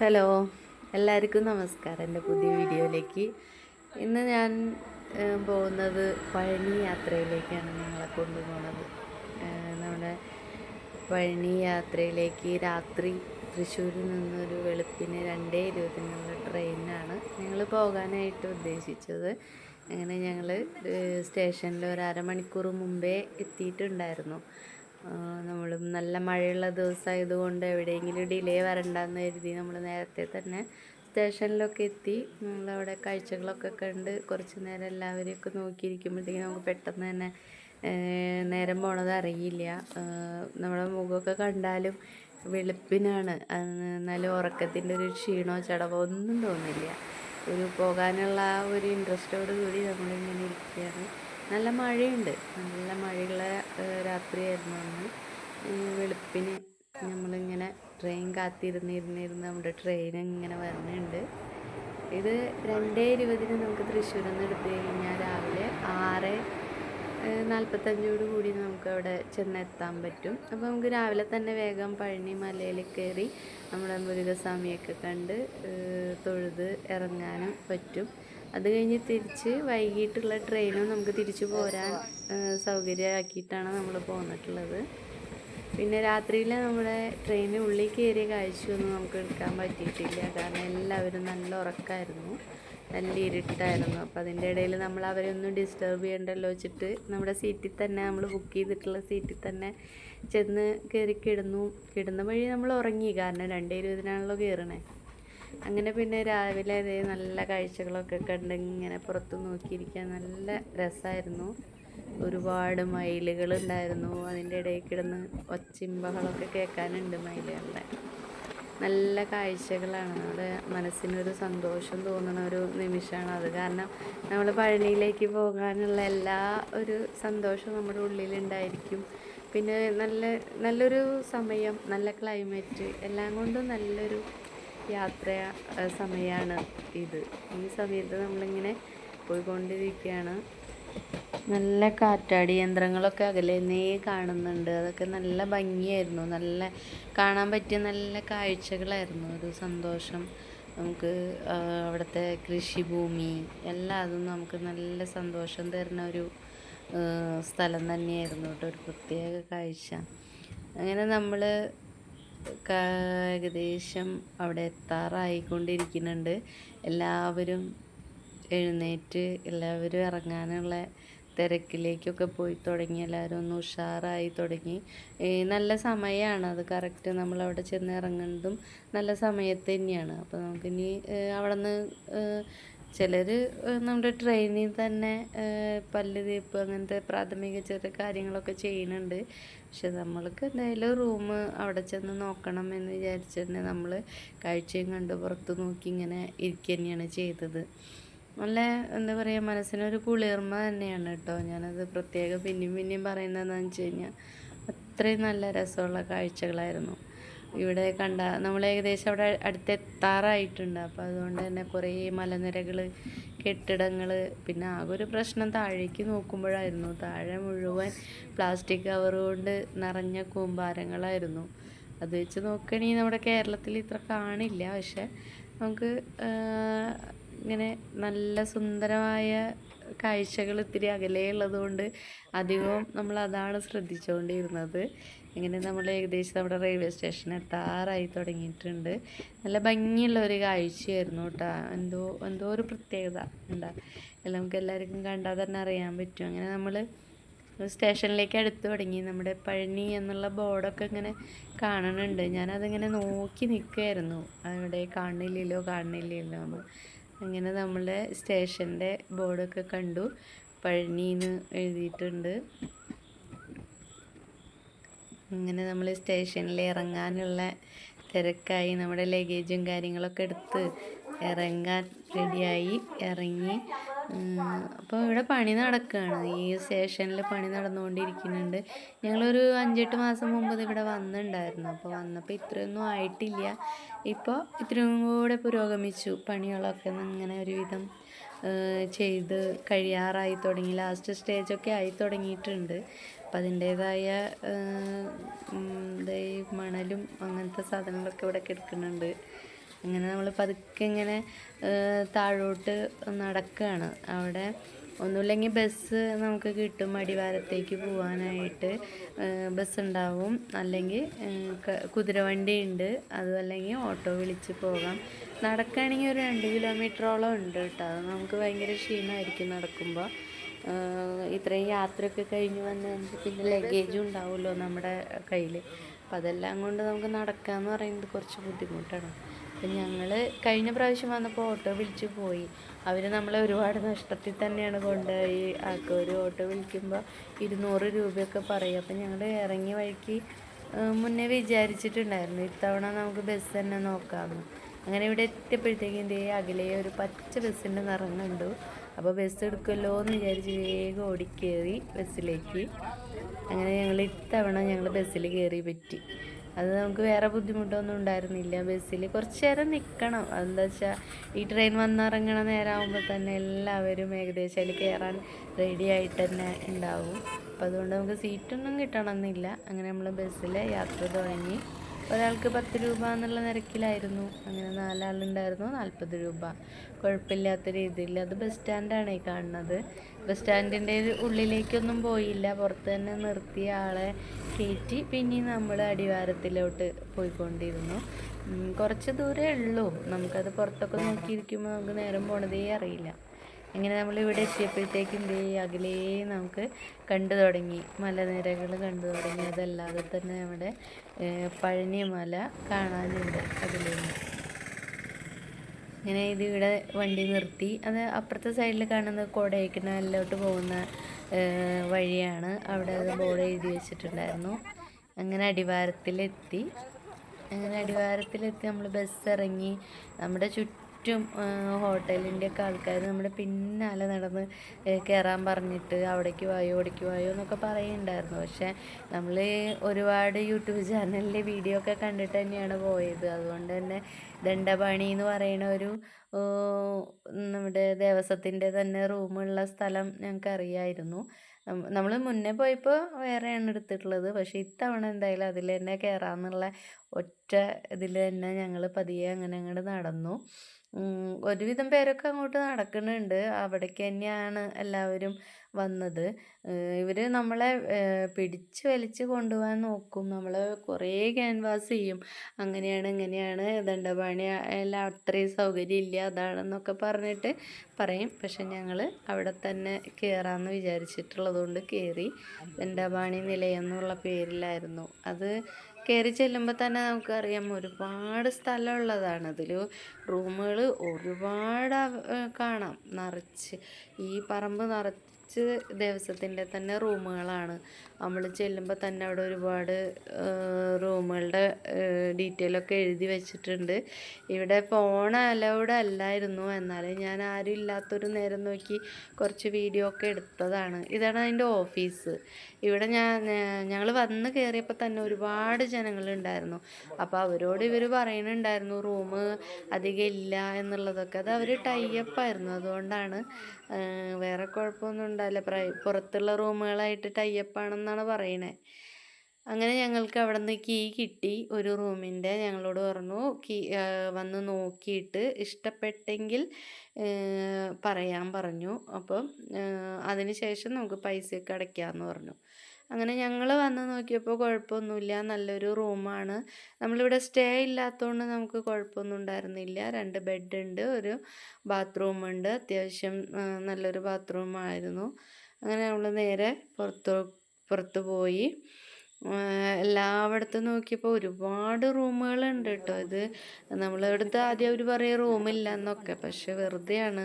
Hello എല്ലാവർക്കും നമസ്കാരം എന്റെ പുതിയ വീഡിയോയിലേക്ക്. ഇന്ന് ഞാൻ പോകുന്നത് പഴനി യാത്രയിലേക്കാണ് നിങ്ങളെ കൊണ്ടുപോകുന്നത് നമ്മുടെ പഴനി യാത്രയിലേക്ക് രാത്രി തൃശ്ശൂരിൽ നിന്നൊരു വെളുപ്പിന് രണ്ടേ ഇരുപതിനുള്ള ട്രെയിനാണ് ഞങ്ങൾ പോകാനായിട്ട് ഉദ്ദേശിച്ചത്. അങ്ങനെ ഞങ്ങൾ സ്റ്റേഷനിൽ ഒരു അരമണിക്കൂർ മുമ്പേ എത്തിയിട്ടുണ്ടായിരുന്നു. നമ്മൾ നല്ല മഴയുള്ള ദിവസമായതുകൊണ്ട് എവിടെയെങ്കിലും ഡിലേ വരണ്ടെന്ന് കരുതി നമ്മൾ നേരത്തെ തന്നെ സ്റ്റേഷനിലൊക്കെ എത്തി. നമ്മളവിടെ കാഴ്ചകളൊക്കെ കണ്ട് കുറച്ച് നേരം എല്ലാവരെയൊക്കെ നോക്കിയിരിക്കുമ്പോഴത്തേക്കും നമുക്ക് പെട്ടെന്ന് തന്നെ നേരം പോണത് അറിയില്ല. നമ്മുടെ മുഖമൊക്കെ കണ്ടാലും വെളുപ്പിനാണ്. എന്നാലും ഉറക്കത്തിന്റെ ഒരു ക്ഷീണമോ ചടവോ ഒന്നും തോന്നില്ല. ഒരു പോകാനുള്ള ആ ഒരു ഇൻട്രസ്റ്റോട് കൂടി നമ്മളിങ്ങനെ ഇരിക്കുകയാണ്. നല്ല മഴയുണ്ട്. നല്ല മഴയുള്ള രാത്രിയായിരുന്നു അന്ന്. വെളുപ്പിന് നമ്മളിങ്ങനെ ട്രെയിൻ കാത്തിരുന്നിരുന്നിരുന്ന് നമ്മുടെ ട്രെയിൻ ഇങ്ങനെ വരുന്നുണ്ട് ഇത് രണ്ടേ ഇരുപതിന് നമുക്ക് തൃശ്ശൂരിൽ നിന്ന് എടുത്തു കഴിഞ്ഞാൽ രാവിലെ ആറ് നാൽപ്പത്തഞ്ചോട് കൂടി നമുക്ക് അവിടെ ചെന്നെത്താൻ പറ്റും. അപ്പോൾ നമുക്ക് രാവിലെ തന്നെ വേഗം പഴനി മലയിൽ കയറി നമ്മുടെ മുരുകസ്വാമിയൊക്കെ കണ്ട് തൊഴുത് ഇറങ്ങാനും പറ്റും. അത് കഴിഞ്ഞ് തിരിച്ച് വൈകിട്ടുള്ള ട്രെയിനും നമുക്ക് തിരിച്ചു പോരാൻ സൗകര്യമാക്കിയിട്ടാണ് നമ്മൾ പോന്നിട്ടുള്ളത്. പിന്നെ രാത്രിയിൽ നമ്മുടെ ട്രെയിനിന് ഉള്ളിൽ കയറിയ കാഴ്ചയൊന്നും നമുക്ക് എടുക്കാൻ പറ്റിയിട്ടില്ല. കാരണം എല്ലാവരും നല്ല ഉറക്കമായിരുന്നു നല്ല ഇരുട്ടായിരുന്നു. അപ്പോൾ അതിന്റെ ഇടയിൽ നമ്മൾ അവരെ ഒന്നും ഡിസ്റ്റർബ് ചെയ്യണ്ടല്ലോ വെച്ചിട്ട് നമ്മുടെ സീറ്റിൽ തന്നെ നമ്മൾ ബുക്ക് ചെയ്തിട്ടുള്ള സീറ്റിൽ തന്നെ ചെന്ന് കയറി കിടന്നു. കിടന്ന വഴി നമ്മൾ ഉറങ്ങി. കാരണം രണ്ടേ ഇരുപതിനാണല്ലോ കയറണേ. അങ്ങനെ പിന്നെ രാവിലെ അതേ നല്ല കാഴ്ചകളൊക്കെ കണ്ട് ഇങ്ങനെ പുറത്ത് നോക്കിയിരിക്കാൻ നല്ല രസമായിരുന്നു ഒരുപാട് മയിലുകളുണ്ടായിരുന്നു അതിന്റെ ഇടയിൽ കിടന്ന് ഒച്ചയും ബഹളമൊക്കെ കേൾക്കാനുണ്ട് മയിലുകളുടെ. നല്ല കാഴ്ചകളാണ്. നമ്മുടെ മനസ്സിനൊരു സന്തോഷം തോന്നുന്ന ഒരു നിമിഷമാണ് അത്. കാരണം നമ്മൾ പഴനിയിലേക്ക് പോകാനുള്ള എല്ലാ ഒരു സന്തോഷവും നമ്മുടെ ഉള്ളിലുണ്ടായിരിക്കും പിന്നെ നല്ല നല്ലൊരു സമയം നല്ല ക്ലൈമറ്റ് എല്ലാം കൊണ്ടും നല്ലൊരു യാത്ര സമയമാണ് ഇത്. ഈ സമയത്ത് നമ്മളിങ്ങനെ പോയിക്കൊണ്ടിരിക്കുകയാണ്. നല്ല കാറ്റാടി യന്ത്രങ്ങളൊക്കെ അകലെ നിന്നേ കാണുന്നുണ്ട്. അതൊക്കെ നല്ല ഭംഗിയായിരുന്നു. നല്ല കാണാൻ പറ്റിയ നല്ല കാഴ്ചകളായിരുന്നു. ഒരു സന്തോഷം. നമുക്ക് അവിടുത്തെ കൃഷിഭൂമി എല്ലാം അതും നമുക്ക് നല്ല സന്തോഷം തരുന്ന ഒരു സ്ഥലം തന്നെയായിരുന്നു കേട്ടോ. ഒരു പ്രത്യേക കാഴ്ച. അങ്ങനെ നമ്മൾ ഏകദേശം അവിടെ എത്താറായിക്കൊണ്ടിരിക്കുന്നുണ്ട്. എല്ലാവരും എഴുന്നേറ്റ് എല്ലാവരും ഇറങ്ങാനുള്ള തിരക്കിലേക്കൊക്കെ പോയി തുടങ്ങി. എല്ലാവരും ഒന്ന് ഉഷാറായി തുടങ്ങി. നല്ല സമയമാണ്. അത് കറക്റ്റ് നമ്മൾ അവിടെ ചെന്ന് ഇറങ്ങുന്നതും നല്ല സമയത്ത് തന്നെയാണ്. അപ്പോൾ നമുക്കിനി അവിടെ നിന്ന് ചിലർ നമ്മുടെ ട്രെയിനിൽ തന്നെ പല്ല് തേപ്പ് അങ്ങനത്തെ പ്രാഥമിക ചെറിയ കാര്യങ്ങളൊക്കെ ചെയ്യുന്നുണ്ട്. പക്ഷെ നമ്മൾക്ക് എന്തായാലും റൂം അവിടെ ചെന്ന് നോക്കണം എന്ന് വിചാരിച്ചിട്ട് നമ്മൾ കാഴ്ചയും കണ്ട് പുറത്ത് നോക്കി ഇങ്ങനെ ഇരിക്കുക തന്നെയാണ് ചെയ്തത്. നല്ല എന്താ പറയുക മനസ്സിനൊരു കുളിർമ തന്നെയാണ് കേട്ടോ. ഞാനത് പ്രത്യേകം പിന്നെയും പിന്നെയും പറയുന്നതെന്ന് വെച്ച് കഴിഞ്ഞാൽ അത്രയും നല്ല രസമുള്ള കാഴ്ചകളായിരുന്നു. ഇവിടെ കണ്ട നമ്മൾ ഏകദേശം അവിടെ അടുത്തെത്താറായിട്ടുണ്ട് അപ്പോൾ അതുകൊണ്ട് തന്നെ കുറേ മലനിരകൾ കെട്ടിടങ്ങൾ പിന്നെ ആകെ ഒരു പ്രശ്നം താഴേക്ക് നോക്കുമ്പോഴായിരുന്നു. താഴെ മുഴുവൻ പ്ലാസ്റ്റിക് കവർ കൊണ്ട് നിറഞ്ഞ കൂമ്പാരങ്ങളായിരുന്നു. അത് വെച്ച് നോക്കുകയാണെങ്കിൽ നമ്മുടെ കേരളത്തിൽ ഇത്ര കാണില്ല. പക്ഷെ നമുക്ക് ഇങ്ങനെ നല്ല സുന്ദരമായ കാഴ്ചകൾ ഇത്തിരി അകലെ ഉള്ളതുകൊണ്ട് അധികവും നമ്മൾ അതാണ് ശ്രദ്ധിച്ചുകൊണ്ടിരുന്നത്. ഇങ്ങനെ നമ്മൾ ഏകദേശം നമ്മുടെ റെയിൽവേ സ്റ്റേഷൻ എത്താറായി തുടങ്ങിയിട്ടുണ്ട്. നല്ല ഭംഗിയുള്ള ഒരു കാഴ്ചയായിരുന്നു കേട്ടോ. എന്തോ എന്തോ ഒരു പ്രത്യേകത ഉണ്ടാ. നമുക്ക് എല്ലാവർക്കും കണ്ടാൽ തന്നെ അറിയാൻ പറ്റും. അങ്ങനെ നമ്മൾ സ്റ്റേഷനിലേക്ക് അടുത്ത് തുടങ്ങി. നമ്മുടെ പഴനി എന്നുള്ള ബോർഡൊക്കെ ഇങ്ങനെ കാണുന്നുണ്ട് ഞാനതിങ്ങനെ നോക്കി നിൽക്കുകയായിരുന്നു അവിടെ കാണില്ലല്ലോ കാണില്ലല്ലോ അങ്ങനെ നമ്മളെ സ്റ്റേഷന്റെ ബോർഡൊക്കെ കണ്ടു. പഴനിന്ന് എഴുതിയിട്ടുണ്ട്. അങ്ങനെ നമ്മൾ സ്റ്റേഷനിൽ ഇറങ്ങാനുള്ള തിരക്കായി നമ്മുടെ ലഗേജും കാര്യങ്ങളൊക്കെ എടുത്ത് ഇറങ്ങാൻ റെഡിയായി ഇറങ്ങി. അപ്പോൾ ഇവിടെ പണി നടക്കുകയാണ്. ഈ സ്റ്റേഷനിൽ പണി നടന്നുകൊണ്ടിരിക്കുന്നുണ്ട്. ഞങ്ങളൊരു അഞ്ചെട്ട് മാസം മുമ്പ് ഇവിടെ വന്നിട്ടുണ്ടായിരുന്നു. അപ്പോൾ വന്നപ്പോൾ ഇത്രയൊന്നും ആയിട്ടില്ല. ഇപ്പോൾ ഇത്രയും കൂടെ പുരോഗമിച്ചു. പണികളൊക്കെ ഇങ്ങനെ ഒരുവിധം ചെയ്ത് കഴിയാറായി തുടങ്ങി. ലാസ്റ്റ് സ്റ്റേജൊക്കെ ആയി തുടങ്ങിയിട്ടുണ്ട്. അപ്പം അതിന്റേതായ ഈ മണലും അങ്ങനത്തെ സാധനങ്ങളൊക്കെ ഇവിടെ കിടക്കുന്നുണ്ട്. അങ്ങനെ നമ്മൾ പതുക്കെ ഇങ്ങനെ താഴോട്ട് നടക്കുകയാണ് അവിടെ ഒന്നുമില്ലെങ്കിൽ ബസ് നമുക്ക് കിട്ടും അടിവാരത്തേക്ക് പോകാനായിട്ട് ബസ് ഉണ്ടാവും അല്ലെങ്കിൽ കുതിരവണ്ടി ഉണ്ട് അതും അല്ലെങ്കിൽ ഓട്ടോ വിളിച്ച് പോകാം. നടക്കുകയാണെങ്കിൽ ഒരു രണ്ട് കിലോമീറ്ററോളം ഉണ്ട് കേട്ടോ. അത് നമുക്ക് ഭയങ്കര ക്ഷീണമായിരിക്കും നടക്കുമ്പോൾ ഇത്രയും യാത്രയൊക്കെ കഴിഞ്ഞ് വന്ന് നമുക്ക് പിന്നെ ലഗേജും ഉണ്ടാവുമല്ലോ നമ്മുടെ കയ്യിൽ അപ്പം അതെല്ലാം കൊണ്ട് നമുക്ക് നടക്കാമെന്ന് പറയുന്നത് കുറച്ച് ബുദ്ധിമുട്ടാണ്. അപ്പം ഞങ്ങൾ കഴിഞ്ഞ പ്രാവശ്യം വന്നപ്പോൾ ഓട്ടോ വിളിച്ച് പോയി. അവർ നമ്മളെ ഒരുപാട് നഷ്ടത്തിൽ തന്നെയാണ് കൊണ്ടുപോയി. ആക്കുക ഒരു ഓട്ടോ വിളിക്കുമ്പോൾ ഇരുന്നൂറ് രൂപയൊക്കെ പറയും. അപ്പം ഞങ്ങൾ ഇറങ്ങി വഴിക്ക് മുന്നേ വിചാരിച്ചിട്ടുണ്ടായിരുന്നു ഇത്തവണ നമുക്ക് ബസ് തന്നെ നോക്കാമെന്ന് അങ്ങനെ ഇവിടെ എത്തിയപ്പോഴത്തേക്കും എന്റെ അകലെ ഒരു പച്ച ബസ്സിന്റെ നിറം കണ്ടു. അപ്പോൾ ബസ് എടുക്കുമല്ലോ എന്ന് വിചാരിച്ച് വേഗം ഓടിക്കേറി ബസ്സിലേക്ക് അങ്ങനെ ഞങ്ങൾ ഇത്തവണ ഞങ്ങൾ ബസ്സിൽ കയറി പറ്റി. അത് നമുക്ക് വേറെ ബുദ്ധിമുട്ടൊന്നും ഉണ്ടായിരുന്നില്ല. ബസ്സിൽ കുറച്ച് നേരം നിൽക്കണം എന്താ വെച്ചാൽ ഈ ട്രെയിൻ വന്നിറങ്ങണ നേരമാകുമ്പോൾ തന്നെ എല്ലാവരും ഏകദേശം അതിൽ കയറാൻ റെഡി ആയിട്ട് തന്നെ ഉണ്ടാവും. അപ്പോൾ അതുകൊണ്ട് നമുക്ക് സീറ്റൊന്നും കിട്ടണമെന്നില്ല. അങ്ങനെ നമ്മൾ ബസ്സിൽ യാത്ര തുടങ്ങി. ഒരാൾക്ക് പത്ത് രൂപ എന്നുള്ള നിരക്കിലായിരുന്നു. അങ്ങനെ നാലാളുണ്ടായിരുന്നു നാൽപ്പത് രൂപ. കുഴപ്പമില്ലാത്ത രീതിയിൽ അത് ബസ് സ്റ്റാൻഡാണ് ഈ കാണുന്നത്. ബസ് സ്റ്റാൻഡിന്റെ ഉള്ളിലേക്കൊന്നും പോയില്ല. പുറത്ത് തന്നെ നിർത്തിയ ആളെ കയറ്റി പിന്നെ നമ്മൾ അടിവാരത്തിലോട്ട് പോയിക്കൊണ്ടിരുന്നു. കുറച്ച് ദൂരമേ ഉള്ളൂ. നമുക്കത് പുറത്തൊക്കെ നോക്കിയിരിക്കുമ്പോൾ നമുക്ക് നേരം പോണതേ അറിയില്ല. ഇങ്ങനെ നമ്മൾ ഇവിടെ എത്തിയപ്പോഴത്തേക്കും ദേ അകലേ നമുക്ക് കണ്ടു തുടങ്ങി. മലനിരകൾ കണ്ടു തുടങ്ങി. അതല്ലാതെ തന്നെ നമ്മുടെ പഴനിമല പഴനി മല കാണാനുണ്ട് അകലേ. ഇങ്ങനെ ഇത് ഇവിടെ വണ്ടി നിർത്തി. അത് അപ്പുറത്തെ സൈഡിൽ കാണുന്ന കൊടൈക്കനാലിലോട്ട് പോകുന്ന വഴിയാണ് അവിടെ അത് ബോർഡ് എഴുതി വെച്ചിട്ടുണ്ടായിരുന്നു. അങ്ങനെ അടിവാരത്തിലെത്തി. അങ്ങനെ അടിവാരത്തിലെത്തി. നമ്മൾ ബസ് ഇറങ്ങി. നമ്മുടെ ചുറ്റും ഹോട്ടലിന്റെ ഒക്കെ ആൾക്കാർ നമ്മുടെ പിന്നാലെ നടന്ന് കയറാൻ പറഞ്ഞിട്ട് അവിടേക്ക് വായോ ഇവിടേക്ക് വായോ എന്നൊക്കെ പറയുന്നുണ്ടായിരുന്നു. പക്ഷേ നമ്മൾ ഒരുപാട് യൂട്യൂബ് ചാനലിൽ വീഡിയോ ഒക്കെ കണ്ടിട്ട് തന്നെയാണ് പോയത്. അതുകൊണ്ട് തന്നെ ദണ്ഡപാണി എന്ന് പറയുന്ന ഒരു നമ്മുടെ ദേവസ്വത്തിന്റെ തന്നെ റൂമുള്ള സ്ഥലം ഞങ്ങൾക്ക് അറിയായിരുന്നു. നമ്മൾ മുന്നേ പോയപ്പോൾ വേറെയാണ് എടുത്തിട്ടുള്ളത്. പക്ഷേ ഇത്തവണ എന്തായാലും അതിൽ തന്നെ കയറാമെന്നുള്ള ഒറ്റ ഇതിൽ തന്നെ ഞങ്ങൾ പതിയെ അങ്ങനെ അങ്ങോട്ട് നടന്നു. ഒരുവിധം പേരൊക്കെ അങ്ങോട്ട് നടക്കുന്നുണ്ട്. അവിടേക്ക് തന്നെയാണ് എല്ലാവരും വന്നത്. ഇവർ നമ്മളെ പിടിച്ച് വലിച്ച് കൊണ്ടുപോകാൻ നോക്കും. നമ്മൾ കുറേ ക്യാൻവാസ് ചെയ്യും. അങ്ങനെയാണ് ഇങ്ങനെയാണ് ദണ്ഡപാണി എല്ലാം അത്രയും സൗകര്യം ഇല്ല അതാണെന്നൊക്കെ പറഞ്ഞിട്ട് പറയും. പക്ഷെ ഞങ്ങൾ അവിടെ തന്നെ കയറാമെന്ന് വിചാരിച്ചിട്ടുള്ളതുകൊണ്ട് കയറി ദണ്ഡപാണി നിലയം എന്നുള്ള പേരിലായിരുന്നു. അത് കയറി ചെല്ലുമ്പോൾ തന്നെ നമുക്കറിയാം ഒരുപാട് സ്ഥലമുള്ളതാണ്. അതിൽ റൂമുകൾ ഒരുപാട് കാണാം. നിറച്ച് ഈ പറമ്പ് നിറച്ച് ദിവസത്തിന്റെ തന്നെ റൂമുകളാണ്. നമ്മൾ ചെല്ലുമ്പോൾ തന്നെ അവിടെ ഒരുപാട് റൂമുകളുടെ ഡീറ്റെയിൽ ഒക്കെ എഴുതി വെച്ചിട്ടുണ്ട്. ഇവിടെ ഫോൺ അലൗഡ് അല്ലായിരുന്നു. എന്നാലും ഞാൻ ആരും ഇല്ലാത്തൊരു നേരം നോക്കി കുറച്ച് വീഡിയോ ഒക്കെ എടുത്തതാണ്. ഇതാണ് അതിന്റെ ഓഫീസ് ഇവിടെ ഞാൻ ഞങ്ങൾ വന്ന് കയറിയപ്പോൾ തന്നെ ഒരുപാട് ജനങ്ങളുണ്ടായിരുന്നു. അപ്പോൾ അവരോട് ഇവർ പറയുന്നുണ്ടായിരുന്നു റൂം അധികം ഇല്ല എന്നുള്ളതൊക്കെ. അത് അവർ ടൈപ്പായിരുന്നു അതുകൊണ്ടാണ് വേറെ കുഴപ്പമൊന്നും ഉണ്ടായില്ല. പുറത്തുള്ള റൂമുകളായിട്ട് ടൈപ്പാണെന്നാണ് പറയണേ. അങ്ങനെ ഞങ്ങൾക്ക് അവിടെ നിന്ന് കീ കിട്ടി. ഒരു റൂമിന്റെ ഞങ്ങളോട് പറഞ്ഞു കീ വന്ന് നോക്കിയിട്ട് ഇഷ്ടപ്പെട്ടെങ്കിൽ പറയാൻ പറഞ്ഞു. അപ്പം അതിന് ശേഷം നമുക്ക് പൈസയൊക്കെ അടയ്ക്കാമെന്ന് പറഞ്ഞു. അങ്ങനെ ഞങ്ങൾ വന്ന് നോക്കിയപ്പോൾ കുഴപ്പമൊന്നുമില്ല. നല്ലൊരു റൂമാണ്. നമ്മളിവിടെ സ്റ്റേ ഇല്ലാത്തതുകൊണ്ട് നമുക്ക് കുഴപ്പമൊന്നും ഉണ്ടായിരുന്നില്ല. രണ്ട് ബെഡ് ഉണ്ട് ഒരു ബാത്റൂമുണ്ട്. അത്യാവശ്യം നല്ലൊരു ബാത്റൂമായിരുന്നു. അങ്ങനെ നമ്മൾ നേരെ പുറത്ത് പുറത്ത് പോയി. എല്ലായിടത്തും നോക്കിയപ്പോൾ ഒരുപാട് റൂമുകളുണ്ട് കേട്ടോ ഇത് നമ്മളിവിടുത്തെ ആദ്യം അവർ പറയും റൂമില്ല എന്നൊക്കെ പക്ഷെ വെറുതെയാണ്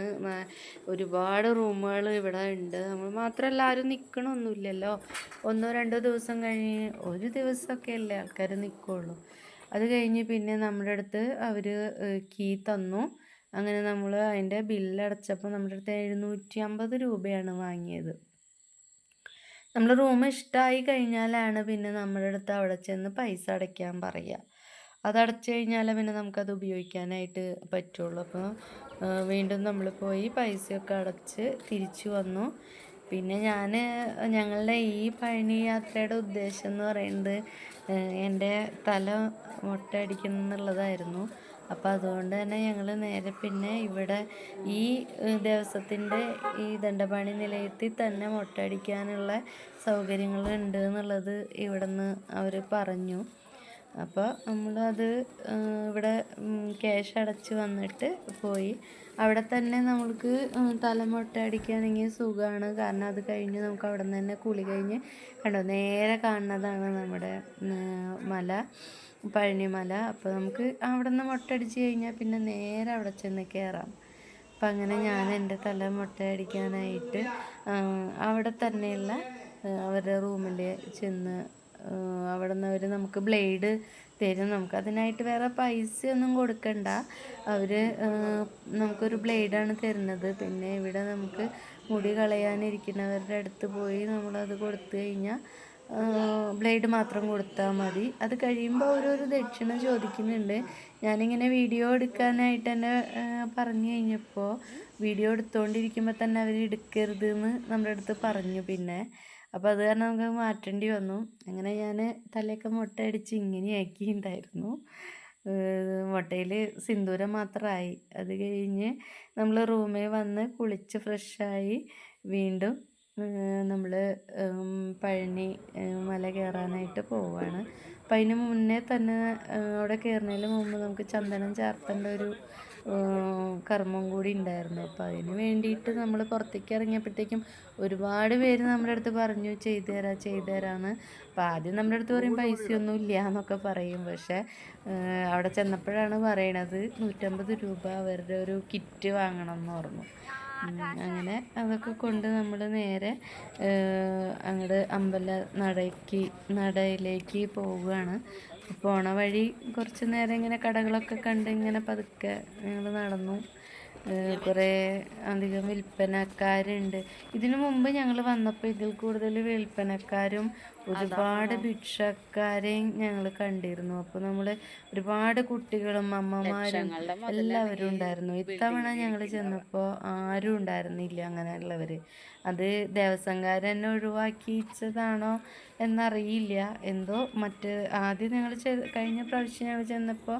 ഒരുപാട് റൂമുകൾ ഇവിടെ ഉണ്ട്. നമ്മൾ മാത്രമല്ല ആരും നിൽക്കണമൊന്നുമില്ലല്ലോ ഒന്നോ രണ്ടോ ദിവസം കഴിഞ്ഞ് ഒരു ദിവസമൊക്കെ അല്ലേ ആൾക്കാർ നിൽക്കുള്ളൂ അത് കഴിഞ്ഞ് പിന്നെ നമ്മുടെ അടുത്ത് അവർ കീ തന്നു. അങ്ങനെ നമ്മൾ അതിന്റെ ബില്ലടച്ചപ്പോൾ നമ്മുടെ അടുത്ത് എഴുന്നൂറ്റി അമ്പത് രൂപയാണ് വാങ്ങിയത്. നമ്മൾ റൂം ഇഷ്ടമായി കഴിഞ്ഞാലാണ് പിന്നെ നമ്മുടെ അടുത്ത് അവിടെ ചെന്ന് പൈസ അടയ്ക്കാൻ പറയുക അത് അടച്ചു കഴിഞ്ഞാൽ പിന്നെ നമുക്കത് ഉപയോഗിക്കാനായിട്ട് പറ്റുള്ളൂ. അപ്പോൾ വീണ്ടും നമ്മൾ പോയി പൈസയൊക്കെ അടച്ച് തിരിച്ചു വന്നു. പിന്നെ ഞാൻ ഞങ്ങളുടെ ഈ പഴനി യാത്രയുടെ ഉദ്ദേശം എന്ന് പറയുന്നത് എന്റെ തല മൊട്ടയടിക്കണം എന്നുള്ളതായിരുന്നു അപ്പോൾ അതുകൊണ്ട് തന്നെ ഞങ്ങൾ നേരെ പിന്നെ ഇവിടെ ഈ ദിവസത്തിന്റെ ഈ ദണ്ഡപാണി നിലയത്തിൽ തന്നെ മുട്ടടിക്കാനുള്ള സൗകര്യങ്ങൾ ഉണ്ട് എന്നുള്ളത് ഇവിടെ നിന്ന് അവർ പറഞ്ഞു. അപ്പോൾ നമ്മളത് ഇവിടെ ക്യാഷ് അടച്ച് വന്നിട്ട് പോയി. അവിടെ തന്നെ നമുക്ക് തലമൊട്ട അടിക്കുകയാണെങ്കിൽ സുഖമാണ് കാരണം അത് കഴിഞ്ഞ് നമുക്ക് അവിടെ നിന്ന് തന്നെ കുളി കഴിഞ്ഞ് കണ്ടോ നേരെ കാണുന്നതാണ് നമ്മുടെ മല പഴനിമല അപ്പോൾ നമുക്ക് അവിടെ നിന്ന് മുട്ടടിച്ച് കഴിഞ്ഞാൽ പിന്നെ നേരെ അവിടെ ചെന്ന് കയറാം അപ്പം അങ്ങനെ ഞാൻ എന്റെ തല മുട്ടയടിക്കാനായിട്ട് അവിടെ തന്നെയുള്ള അവരുടെ റൂമിൽ ചെന്ന് അവിടെ നിന്ന് അവർ നമുക്ക് ബ്ലേഡ് തരും. നമുക്ക് അതിനായിട്ട് വേറെ പൈസ ഒന്നും കൊടുക്കണ്ട. അവർ നമുക്കൊരു ബ്ലേഡാണ് തരുന്നത്. പിന്നെ ഇവിടെ നമുക്ക് മുടി കളയാനിരിക്കുന്നവരുടെ അടുത്ത് പോയി നമ്മളത് കൊടുത്തു കഴിഞ്ഞാൽ ബ്ലേഡ് മാത്രം കൊടുത്താൽ മതി. അത് കഴിയുമ്പോൾ അവരൊരു ദക്ഷിണ ചോദിക്കുന്നുണ്ട്. ഞാനിങ്ങനെ വീഡിയോ എടുക്കാനായിട്ട് തന്നെ പറഞ്ഞു കഴിഞ്ഞപ്പോൾ വീഡിയോ എടുത്തുകൊണ്ടിരിക്കുമ്പോൾ തന്നെ അവർ എടുക്കരുത് എന്ന് നമ്മുടെ അടുത്ത് പറഞ്ഞു. പിന്നെ അപ്പോൾ അത് കാരണം നമുക്ക് മാറ്റേണ്ടി വന്നു. അങ്ങനെ ഞാൻ തലയൊക്കെ മുട്ടയടിച്ച് ഉണ്ടായിരുന്നു മുട്ടയിൽ സിന്ദൂരം മാത്രമായി അത് കഴിഞ്ഞ് നമ്മൾ റൂമിൽ വന്ന് കുളിച്ച് ഫ്രഷായി വീണ്ടും നമ്മൾ പഴനി മല കയറാനായിട്ട് പോവുകയാണ് അപ്പം അതിന് മുന്നേ തന്നെ അവിടെ കയറുന്നതിന് മുമ്പ് നമുക്ക് ചന്ദനം ചാർത്തേണ്ട ഒരു കർമ്മം കൂടി ഉണ്ടായിരുന്നു. അപ്പം അതിന് വേണ്ടിയിട്ട് നമ്മൾ പുറത്തേക്ക് ഇറങ്ങിയപ്പോഴത്തേക്കും ഒരുപാട് പേര് നമ്മുടെ അടുത്ത് പറഞ്ഞു ചെയ്തു തരാം ചെയ്തു തരാമെന്ന് അപ്പം ആദ്യം നമ്മുടെ അടുത്ത് പറയും പൈസയൊന്നും ഇല്ല എന്നൊക്കെ പറയും. പക്ഷേ അവിടെ ചെന്നപ്പോഴാണ് പറയണത് നൂറ്റമ്പത് രൂപ അവരുടെ ഒരു കിറ്റ് വാങ്ങണം എന്ന് പറഞ്ഞു. അങ്ങനെ അതൊക്കെ കൊണ്ട് നമ്മൾ നേരെ അങ്ങോട്ട് അമ്പല നടയ്ക്ക് നടയിലേക്ക് പോവുകയാണ്. പോണ വഴി കുറച്ച് നേരം ഇങ്ങനെ കടകളൊക്കെ കണ്ട് ഇങ്ങനെ പതുക്കെ ഞങ്ങൾ നടന്നു. കുറേ അധികം വിൽപ്പനക്കാരുണ്ട്. ഇതിനു മുമ്പ് ഞങ്ങൾ വന്നപ്പോൾ ഇതിൽ കൂടുതൽ വിൽപ്പനക്കാരും ഒരുപാട് ഭിക്ഷക്കാരെയും ഞങ്ങൾ കണ്ടിരുന്നു. അപ്പോൾ നമ്മൾ ഒരുപാട് കുട്ടികളും അമ്മമാരും എല്ലാവരും ഉണ്ടായിരുന്നു. ഇത്തവണ ഞങ്ങൾ ചെന്നപ്പോൾ ആരും ഉണ്ടായിരുന്നില്ല അങ്ങനെയുള്ളവർ അത് ദേവസ്വംകാരൻ തന്നെ ഒഴിവാക്കിച്ചതാണോ എന്നറിയില്ല. എന്തോ മറ്റ് ആദ്യം ഞങ്ങൾ കഴിഞ്ഞ പ്രാവശ്യം ഞങ്ങൾ ചെന്നപ്പോൾ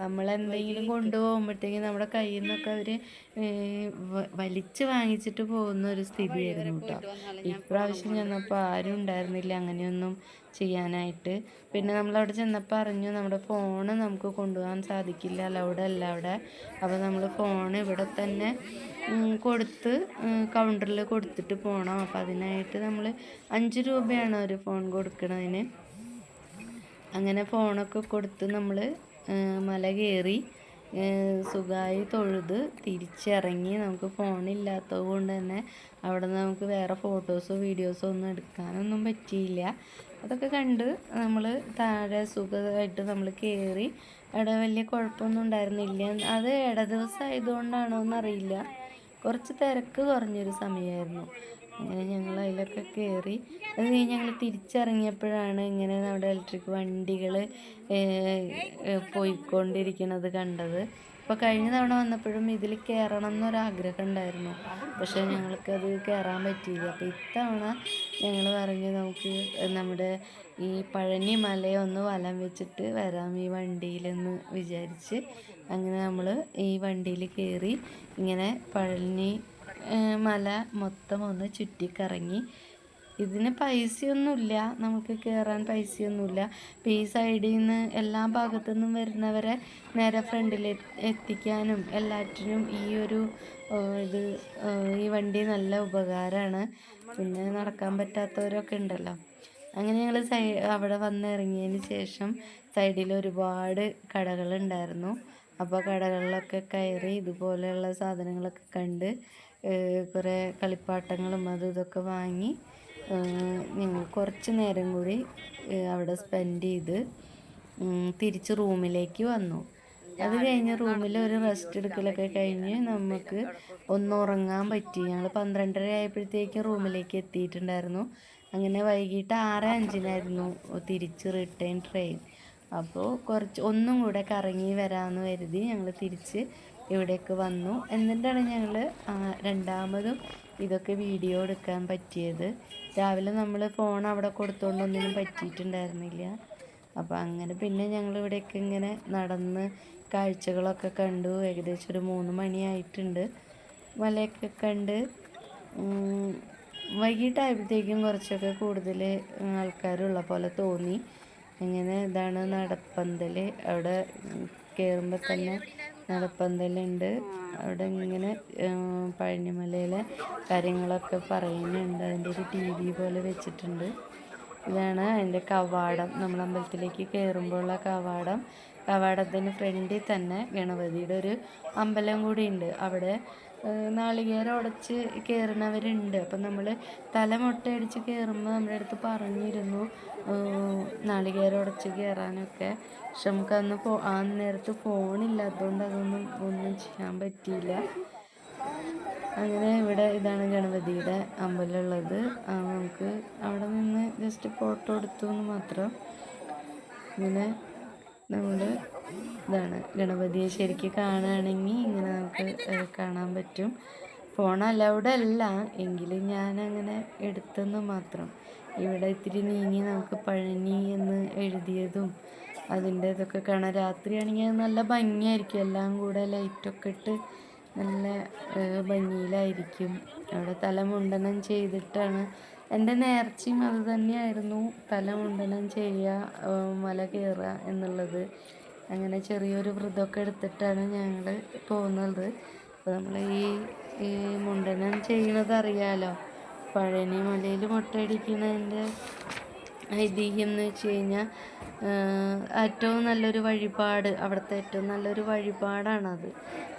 നമ്മൾ എന്തെങ്കിലും കൊണ്ടുപോകുമ്പോഴത്തേക്കും നമ്മുടെ കയ്യിൽ നിന്നൊക്കെ അവർ വലിച്ചു വാങ്ങിച്ചിട്ട് പോകുന്ന ഒരു സ്ഥിതിയായിരുന്നു കേട്ടോ ഇപ്രാവശ്യം ചെന്നപ്പോൾ ആരും ഉണ്ടായിരുന്നില്ല. അങ്ങനെയൊന്നും ചെയ്യാനായിട്ട്. പിന്നെ നമ്മൾ അവിടെ ചെന്നപ്പോൾ അറിഞ്ഞു നമ്മുടെ ഫോണ് നമുക്ക് കൊണ്ടുപോകാൻ സാധിക്കില്ല അലൗഡ് അല്ല അവിടെ. അപ്പോൾ നമ്മൾ ഫോൺ ഇവിടെ തന്നെ കൊടുത്ത് കൗണ്ടറിൽ കൊടുത്തിട്ട് പോകണം അപ്പോൾ അതിനായിട്ട് നമ്മൾ അഞ്ച് രൂപയാണ് ഒരു ഫോൺ കൊടുക്കുന്നതിന് അങ്ങനെ ഫോണൊക്കെ കൊടുത്ത് നമ്മൾ മല കയറി സുഖമായി തൊഴുത് തിരിച്ചിറങ്ങി നമുക്ക് ഫോണില്ലാത്തത് കൊണ്ട് തന്നെ അവിടെ നിന്ന് നമുക്ക് വേറെ ഫോട്ടോസോ വീഡിയോസോ ഒന്നും എടുക്കാനൊന്നും പറ്റിയില്ല. അതൊക്കെ കണ്ട് നമ്മൾ താഴെ സുഖമായിട്ട് നമ്മൾ കയറി അവിടെ വലിയ കുഴപ്പമൊന്നും ഉണ്ടായിരുന്നില്ല. അത് ഇട ദിവസം ആയതുകൊണ്ടാണോ എന്നറിയില്ല. കുറച്ച് തിരക്ക് കുറഞ്ഞൊരു സമയമായിരുന്നു. അങ്ങനെ ഞങ്ങൾ അതിലൊക്കെ കയറി അത് കഴിഞ്ഞ് ഞങ്ങൾ തിരിച്ചിറങ്ങിയപ്പോഴാണ് ഇങ്ങനെ നമ്മുടെ ഇലക്ട്രിക് വണ്ടികൾ പോയിക്കൊണ്ടിരിക്കുന്നത് കണ്ടത്. അപ്പോൾ കഴിഞ്ഞ തവണ വന്നപ്പോഴും ഇതിൽ കയറണം എന്നൊരാഗ്രഹം ഉണ്ടായിരുന്നു. പക്ഷേ ഞങ്ങൾക്കത് കയറാൻ പറ്റിയില്ല. അപ്പോൾ ഇത്തവണ ഞങ്ങൾ പറഞ്ഞു നമുക്ക് നമ്മുടെ ഈ പഴനി മലയൊന്ന് വലം വെച്ചിട്ട് വരാം ഈ വണ്ടിയിലെന്ന് വിചാരിച്ച്. അങ്ങനെ നമ്മൾ ഈ വണ്ടിയിൽ കയറി ഇങ്ങനെ പഴനി മല മൊത്തം ഒന്ന് ചുറ്റിക്കറങ്ങി. ഇതിന് പൈസയൊന്നുമില്ല. നമുക്ക് കയറാൻ പൈസയൊന്നുമില്ല. അപ്പോൾ ഈ സൈഡിൽ നിന്ന് എല്ലാ ഭാഗത്തു നിന്നും വരുന്നവരെ നേരെ ഫ്രണ്ടിൽ എത്തിക്കാനും എല്ലാറ്റിനും ഈ ഒരു ഇത് ഈ വണ്ടി നല്ല ഉപകാരമാണ് പിന്നെ നടക്കാൻ പറ്റാത്തവരൊക്കെ ഉണ്ടല്ലോ. അങ്ങനെ ഞങ്ങൾ സൈ അവിടെ വന്നിറങ്ങിയതിന് ശേഷം സൈഡിൽ ഒരുപാട് കടകളുണ്ടായിരുന്നു. അപ്പോൾ കടകളിലൊക്കെ കയറി ഇതുപോലെയുള്ള സാധനങ്ങളൊക്കെ കണ്ട് കുറേ കളിപ്പാട്ടങ്ങളും അതും ഇതൊക്കെ വാങ്ങി ഞങ്ങൾ കുറച്ച് നേരം കൂടി അവിടെ സ്പെൻഡ് ചെയ്ത് തിരിച്ച് റൂമിലേക്ക് വന്നു. അത് കഴിഞ്ഞ് റൂമിൽ ഒരു റെസ്റ്റ് എടുക്കലൊക്കെ കഴിഞ്ഞ് നമുക്ക് ഒന്ന് ഉറങ്ങാൻ പറ്റി. ഞങ്ങൾ പന്ത്രണ്ടര ആയപ്പോഴത്തേക്കും റൂമിലേക്ക് എത്തിയിട്ടുണ്ടായിരുന്നു. അങ്ങനെ വൈകിട്ട് ആറ് അഞ്ചിനായിരുന്നു തിരിച്ച് റിട്ടേൺ ട്രെയിൻ അപ്പോൾ കുറച്ച് ഒന്നും കൂടെ കറങ്ങി വരാമെന്ന് കരുതി ഞങ്ങൾ തിരിച്ച് ഇവിടേക്ക് വന്നു. എന്നിട്ടാണ് ഞങ്ങൾ രണ്ടാമതും ഇതൊക്കെ വീഡിയോ എടുക്കാൻ പറ്റിയത്. രാവിലെ നമ്മൾ ഫോൺ അവിടെ കൊടുത്തുകൊണ്ടൊന്നും പറ്റിയിട്ടുണ്ടായിരുന്നില്ല. അപ്പോൾ അങ്ങനെ പിന്നെ ഞങ്ങൾ ഇവിടേക്ക് ഇങ്ങനെ നടന്ന് കാഴ്ചകളൊക്കെ കണ്ടു. ഏകദേശം ഒരു മൂന്ന് മണിയായിട്ടുണ്ട്. മലയൊക്കെ കണ്ട് വൈകിട്ടായപ്പോഴത്തേക്കും കുറച്ചൊക്കെ കൂടുതൽ ആൾക്കാരുള്ള പോലെ തോന്നി. അങ്ങനെ ഇതാണ് നടപ്പന്തൽ അവിടെ കയറുമ്പോൾ തന്നെ നടപ്പന്തലുണ്ട്. അവിടെ ഇങ്ങനെ പഴനിമലയിലെ കാര്യങ്ങളൊക്കെ പറയുന്നുണ്ട്. അതിന്റെ ഒരു ടി വി പോലെ വെച്ചിട്ടുണ്ട്. ഇതാണ് അതിന്റെ കവാടം. നമ്മൾ അമ്പലത്തിലേക്ക് കയറുമ്പോഴുള്ള കവാടം. കവാടത്തിന് ഫ്രണ്ടിൽ തന്നെ ഗണപതിയുടെ ഒരു അമ്പലം കൂടിയുണ്ട്. അവിടെ നാളികേരം ഉടച്ച് കയറുന്നവരുണ്ട് അപ്പം നമ്മൾ തല മുട്ടയടിച്ച് കയറുമ്പോൾ നമ്മുടെ അടുത്ത് പറഞ്ഞിരുന്നു നാളികേരം ഉടച്ച് കയറാനൊക്കെ പക്ഷെ നമുക്ക് അന്ന് ഫോ ആ നേരത്ത് ഫോണില്ലാത്തതുകൊണ്ട് അതൊന്നും ഒന്നും ചെയ്യാൻ പറ്റിയില്ല. അങ്ങനെ ഇവിടെ ഇതാണ് ഗണപതിയുടെ അമ്പലമുള്ളത്. നമുക്ക് അവിടെ നിന്ന് ജസ്റ്റ് ഫോട്ടോ എടുത്തു എന്ന് മാത്രം. ഇങ്ങനെ നമ്മൾ ഇതാണ് ഗണപതിയെ ശരിക്കും കാണുകയാണെങ്കിൽ ഇങ്ങനെ നമുക്ക് കാണാൻ പറ്റും. ഫോൺ അലൗഡ് അല്ല എങ്കിലും ഞാനങ്ങനെ എടുത്തെന്ന് മാത്രം. ഇവിടെ ഇത്തിരി നീങ്ങി നമുക്ക് പഴനി എന്ന് എഴുതിയതും അതിന്റെ ഇതൊക്കെ കാണാം. രാത്രിയാണെങ്കിൽ നല്ല ഭംഗിയായിരിക്കും. എല്ലാം കൂടെ ലൈറ്റൊക്കെ ഇട്ട് നല്ല ഭംഗിയിലായിരിക്കും. അവിടെ തലമുണ്ടനം ചെയ്തിട്ടാണ്. എന്റെ നേർച്ചയും അത് തന്നെയായിരുന്നു. തലമുണ്ടനം ചെയ്യുക മല കയറുക എന്നുള്ളത്. അങ്ങനെ ചെറിയൊരു വ്രതമൊക്കെ എടുത്തിട്ടാണ് ഞങ്ങൾ പോകുന്നത്. അപ്പോൾ നമ്മൾ ഈ ഈ മുണ്ടനം ചെയ്യണത് അറിയാലോ? പഴനി മലയിൽ മുട്ടയടിക്കുന്നതിന്റെ ഐതിഹ്യം എന്ന് വെച്ച് കഴിഞ്ഞാൽ ഏറ്റവും നല്ലൊരു വഴിപാട് അവിടുത്തെ ഏറ്റവും നല്ലൊരു വഴിപാടാണത്.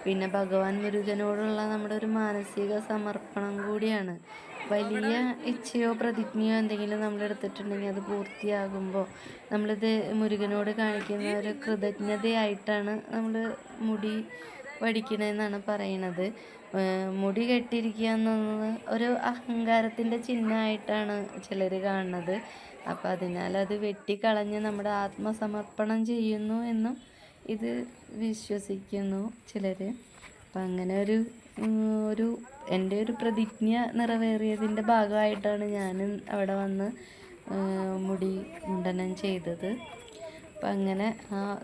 പിന്നെ ഭഗവാൻ മുരുകനോടുള്ള നമ്മുടെ ഒരു മാനസിക സമർപ്പണം കൂടിയാണ്. വലിയ ഇച്ഛയോ പ്രതിജ്ഞയോ എന്തെങ്കിലും നമ്മൾ എടുത്തിട്ടുണ്ടെങ്കിൽ അത് പൂർത്തിയാകുമ്പോൾ നമ്മളിത് മുരുകനോട് കാണിക്കുന്ന ഒരു കൃതജ്ഞതയായിട്ടാണ് നമ്മൾ മുടി വടിക്കണമെന്നാണ് പറയണത്. മുടി കെട്ടിയിരിക്കുക എന്നുള്ളത് ഒരു അഹങ്കാരത്തിന്റെ ചിഹ്നമായിട്ടാണ് ചിലർ കാണുന്നത്. അപ്പോൾ അതിനാൽ അത് വെട്ടിക്കളഞ്ഞ് നമ്മുടെ ആത്മസമർപ്പണം ചെയ്യുന്നു എന്നും ഇത് വിശ്വസിക്കുന്നു ചിലർ. അപ്പം അങ്ങനെ ഒരു ഒരു എന്റെ ഒരു പ്രതിജ്ഞ നിറവേറിയതിന്റെ ഭാഗമായിട്ടാണ് ഞാനും അവിടെ വന്ന് മുടി മുണ്ടനം ചെയ്തത്. അപ്പം അങ്ങനെ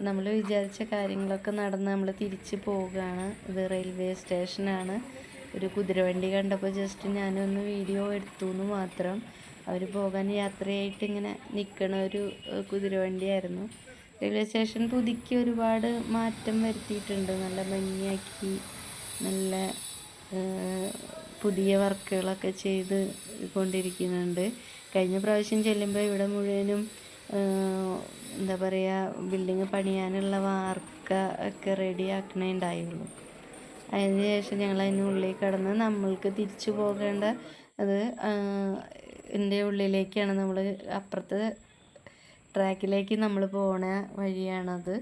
നമ്മൾ വിചാരിച്ച കാര്യങ്ങളൊക്കെ നടന്ന് നമ്മൾ തിരിച്ച് പോവുകയാണ്. ഇത് റെയിൽവേ സ്റ്റേഷനാണ്. ഒരു കുതിരവണ്ടി കണ്ടപ്പോൾ ജസ്റ്റ് ഞാനൊന്ന് വീഡിയോ എടുത്തു എന്ന് മാത്രം. അവർ പോകാൻ യാത്രയായിട്ട് ഇങ്ങനെ നിൽക്കണ ഒരു കുതിരവണ്ടിയായിരുന്നു. റെയിൽവേ സ്റ്റേഷൻ പുതുക്കി ഒരുപാട് മാറ്റം വരുത്തിയിട്ടുണ്ട്. നല്ല ഭംഗിയാക്കി നല്ല പുതിയ വർക്കുകളൊക്കെ ചെയ്ത് കൊണ്ടിരിക്കുന്നുണ്ട്. കഴിഞ്ഞ പ്രാവശ്യം ചെല്ലുമ്പോൾ ഇവിടെ മുഴുവനും എന്താ പറയുക ബിൽഡിങ് പണിയാനുള്ള വാർക്ക ഒക്കെ റെഡി ആക്കണേ ഉണ്ടായുള്ളൂ അതിന് ശേഷം ഞങ്ങൾ അതിനുള്ളിൽ കടന്ന് നമ്മൾക്ക് തിരിച്ചു പോകേണ്ട അത് എന്റെ ഉള്ളിലേക്കാണ് നമ്മൾ അപ്പുറത്തെ ട്രാക്കിലേക്ക് നമ്മൾ പോണ വഴിയാണത്.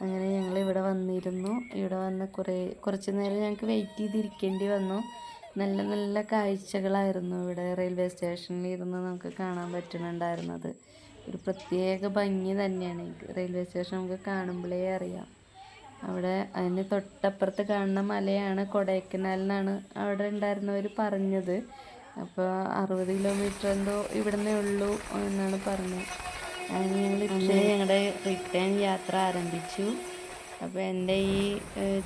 അങ്ങനെ ഞങ്ങൾ ഇവിടെ വന്നിരുന്നു. ഇവിടെ വന്ന് കുറേ കുറച്ച് നേരം ഞങ്ങൾക്ക് വെയിറ്റ് ചെയ്തിരിക്കേണ്ടി വന്നു. നല്ല നല്ല കാഴ്ചകളായിരുന്നു ഇവിടെ റെയിൽവേ സ്റ്റേഷനിൽ ഇരുന്ന് നമുക്ക് കാണാൻ പറ്റുന്നുണ്ടായിരുന്നത്. ഒരു പ്രത്യേക ഭംഗി തന്നെയാണ്. റെയിൽവേ സ്റ്റേഷൻ നമുക്ക് കാണുമ്പോഴേ അറിയാം. അവിടെ അതിന് തൊട്ടപ്പുറത്ത് കാണുന്ന മലയാണ് കൊടൈക്കനാൽ എന്നാണ് അവിടെ ഉണ്ടായിരുന്നവർ പറഞ്ഞത്. അപ്പോൾ അറുപത് കിലോമീറ്റർ എന്തോ ഇവിടുന്നേ ഉള്ളൂ എന്നാണ് പറഞ്ഞത്. അങ്ങനെ ഞങ്ങളുടെ റിട്ടേൺ യാത്ര ആരംഭിച്ചു. അപ്പോൾ എന്റെ ഈ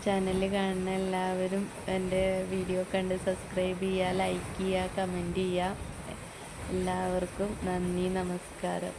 ചാനൽ കാണുന്ന എല്ലാവരും എന്റെ വീഡിയോ കണ്ട് സബ്സ്ക്രൈബ് ചെയ്യുക ലൈക്ക് ചെയ്യുക കമന്റ് ചെയ്യുക എല്ലാവർക്കും നന്ദി നമസ്കാരം.